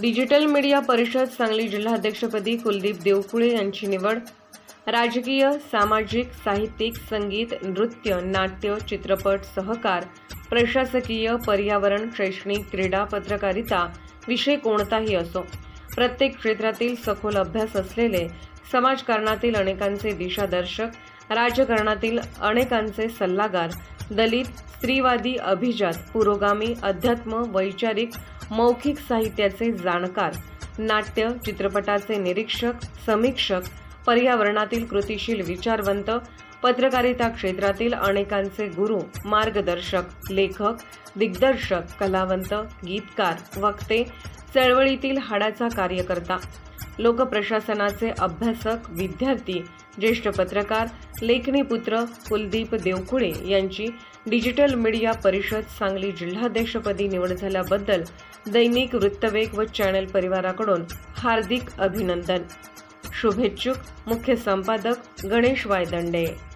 Digital media परिषद सांगली जिल्हाध्यक्षपदी कुलदीप देवकुळे यांची निवड. राजकीय सामाजिक साहित्यिक संगीत नृत्य नाट्य चित्रपट सहकार प्रशासकीय पर्यावरण शैक्षणिक क्रीडा पत्रकारिता विषय कोणताही असो. प्रत्येक क्षेत्रातील सखोल अभ्यास असलेले समाजकारणातील अनेकांचे दिशादर्शक राजकारणातील अनेकांचे सल्लागार दलित स्त्रीवादी अभिजात पुरोगामी अध्यात्म वैचारिक मौखिक साहित्याचे जाणकार नाट्य चित्रपटाचे निरीक्षक समीक्षक पर्यावरणातील कृतिशील विचारवंत पत्रकारिता क्षेत्रातील अनेकांचे गुरु मार्गदर्शक लेखक दिग्दर्शक कलावंत गीतकार वक्ते चळवळीतील हाडाचा कार्यकर्ता लोकप्रशासनाचे अभ्यासक विद्यार्थी ज्येष्ठ पत्रकार लेखनीपुत्र कुलदीप देवकुळे यांची डिजिटल मीडिया परिषद सांगली जिल्हाध्यक्षपदी निवड झाल्याबद्दल दैनिक वृत्तवेग व चॅनल परिवाराकडून हार्दिक अभिनंदन. शुभेच्छुक मुख्य संपादक गणेश वायदंडे.